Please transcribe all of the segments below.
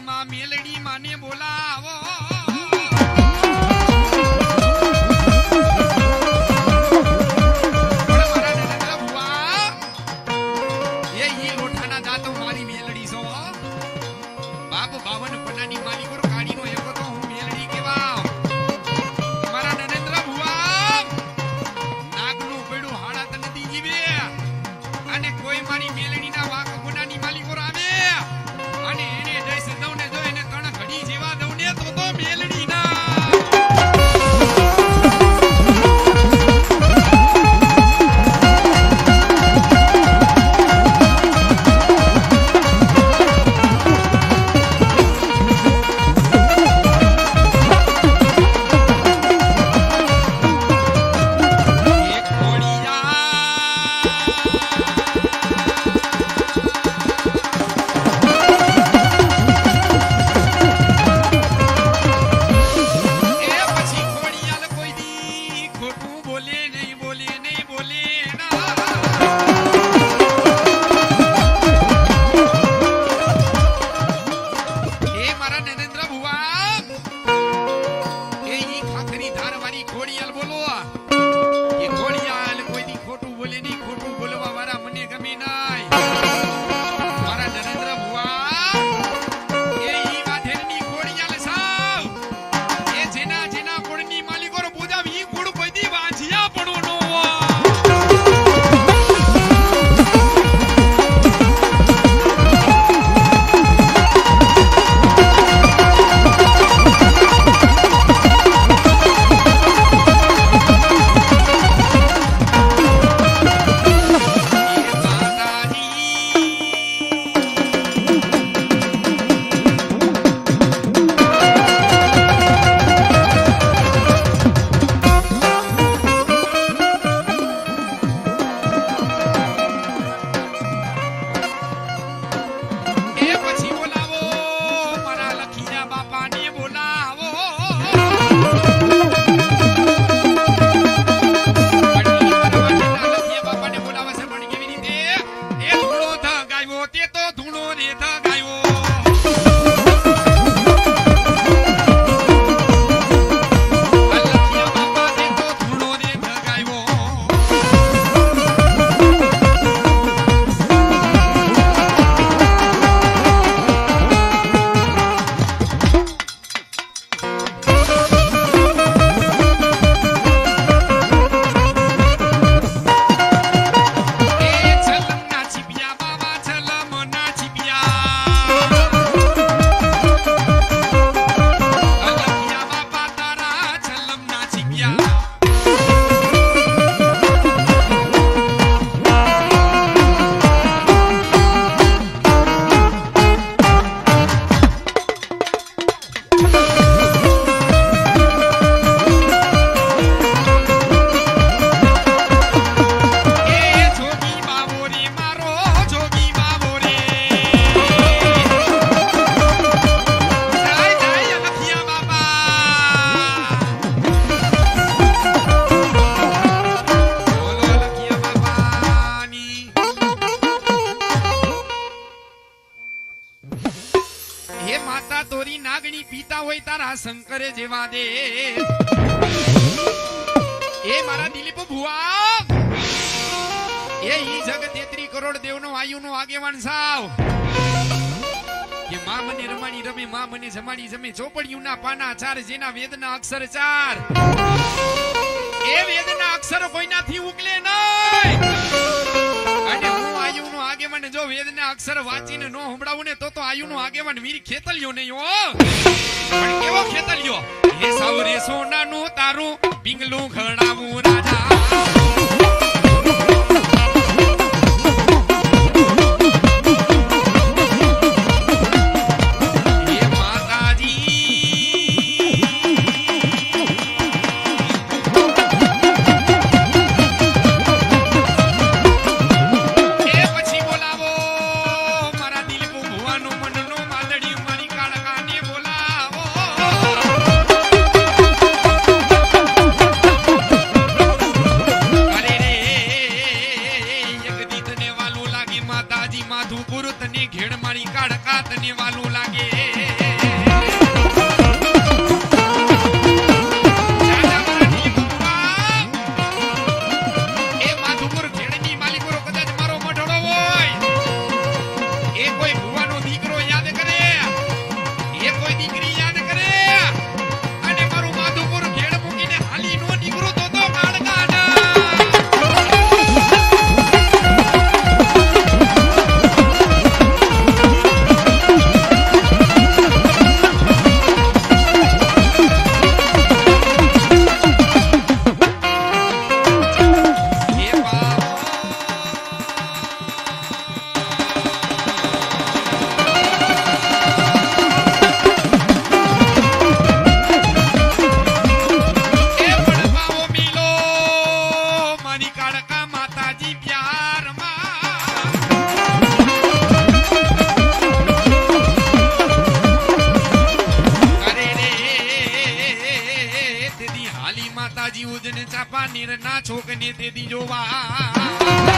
માં મેલડી માને બોલાવો. કરોડ દેવનો આયુનો આગેવાન સાવ. માં મને રમાડી રમે, માં મને જમાડી જમે ચોપડીયુના પાના ચાર, જેના વેદના અક્ષર ચાર. એ વેદના અક્ષર કોઈનાથી ઉકલે નહીં. અને હું આયુનો આગેવાન, જો વેદના અક્ષર વાંચીને નો સંભળાવું ને, તો તો આયુનો આગેવાન વીર ખેતલ્યો નહીં, હો. પણ કેવો ખેતલ્યો? હે સાવ સોનાનું તારું પિંગલું ખડાવું રાજા. માગને તે દી જોવા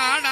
ನಾಡ